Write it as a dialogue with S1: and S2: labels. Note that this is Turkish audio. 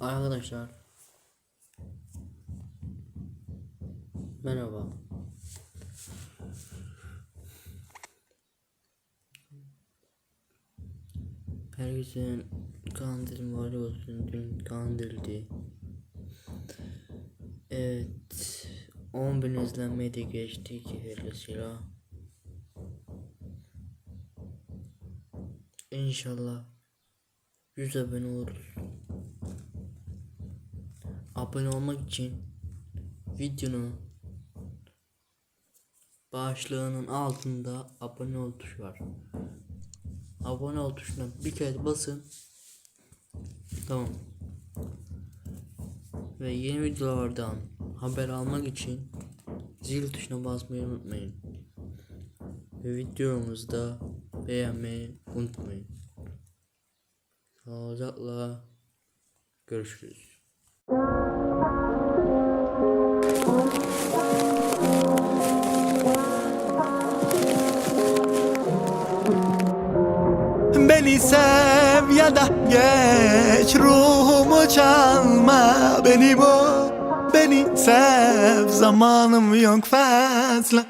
S1: Arkadaşlar. Merhaba. Herkesin kandil var olsun dün kandildi. Evet 10 bin izlenmeyi de geçti ki hayırlısıyla İnşallah 100 abone oluruz Abone olmak için videonun başlığının altında abone ol tuşu var. Abone ol tuşuna bir kez basın. Tamam. Ve yeni videolardan haber almak için zil tuşuna basmayı unutmayın. Ve videomuzu da beğenmeyi unutmayın. Sağlıcakla görüşürüz.
S2: Beni sev ya da geç Ruhumu çalma Beni bu. Beni sev Zamanım yok fazla